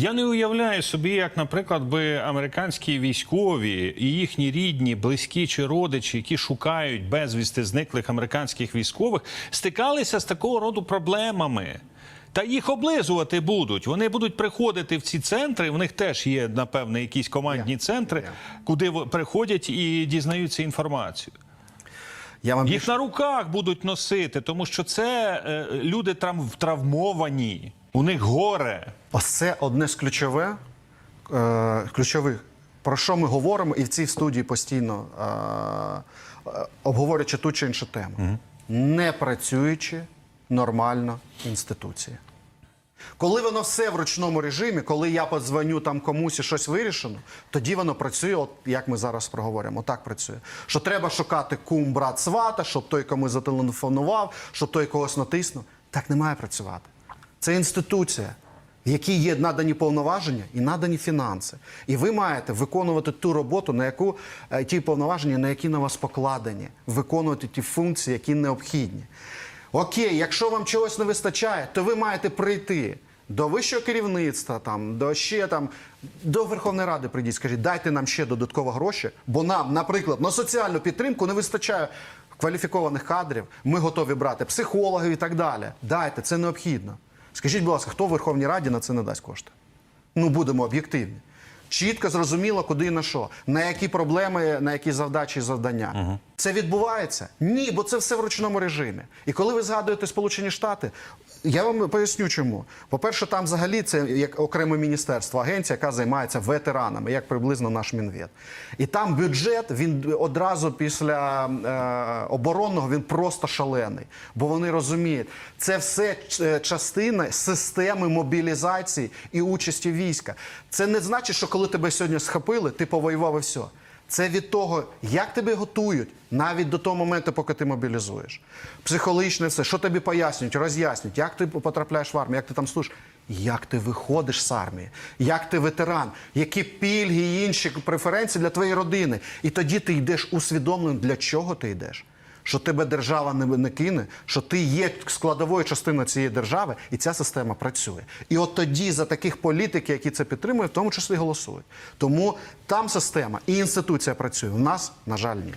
Я не уявляю собі, як, наприклад, би американські військові і їхні рідні, близькі чи родичі, які шукають безвісти зниклих американських військових, стикалися з такого роду проблемами. Та їх облизувати будуть. Вони будуть приходити в ці центри. В них теж є, напевне, якісь командні центри, куди приходять і дізнаються інформацію. Я вам Їх на руках будуть носити, тому що це е, люди трав- травмовані. У них горе. Ось це одне з ключове, е, ключових, про що ми говоримо, і в цій студії постійно е, е, обговорюючи ту чи іншу тему. Не працюючи нормально інституція. Коли воно все в ручному режимі, коли я подзвоню там комусь і щось вирішено, тоді воно працює, от як ми зараз проговоримо, так працює. Що треба шукати кум, брат, свата, щоб той комусь зателефонував, щоб той когось натиснув. Так не має працювати. Це інституція, в якій є надані повноваження і надані фінанси. І ви маєте виконувати ту роботу, на яку е, ті повноваження, на які на вас покладені, виконувати ті функції, які необхідні. Окей, якщо вам чогось не вистачає, то ви маєте прийти до вищого керівництва, там, до ще там, до Верховної Ради прийдіть, скажіть, дайте нам ще додатково гроші, бо нам, наприклад, на соціальну підтримку не вистачає кваліфікованих кадрів, ми готові брати психологів і так далі. Дайте, це необхідно. Скажіть, будь ласка, хто в Верховній Раді на це не дасть кошти? Ну, будемо об'єктивні. Чітко зрозуміло, куди і на що, на які проблеми, на які завдачі і завдання. Це відбувається? Ні, бо це все в ручному режимі. І коли ви згадуєте Сполучені Штати, я вам поясню чому. По-перше, там взагалі це як окреме міністерство, агенція, яка займається ветеранами, як приблизно наш Мінвет. І там бюджет він одразу після е, оборонного він просто шалений. Бо вони розуміють, це все е, частина системи мобілізації і участі війська. Це не значить, що коли тебе сьогодні схопили, ти повоював і все. Це від того, як тебе готують навіть до того моменту, поки ти мобілізуєш. Психологічне все, що тобі пояснюють, роз'яснюють, як ти потрапляєш в армію, як ти там служиш, як ти виходиш з армії, як ти ветеран, які пільги і інші преференції для твоєї родини. І тоді ти йдеш усвідомленим, для чого ти йдеш. Що тебе держава не, не кине, що ти є складовою частиною цієї держави, і ця система працює. І от тоді за таких політиків, які це підтримують, в тому числі голосують. Тому там система і інституція працює. У нас, на жаль, ні.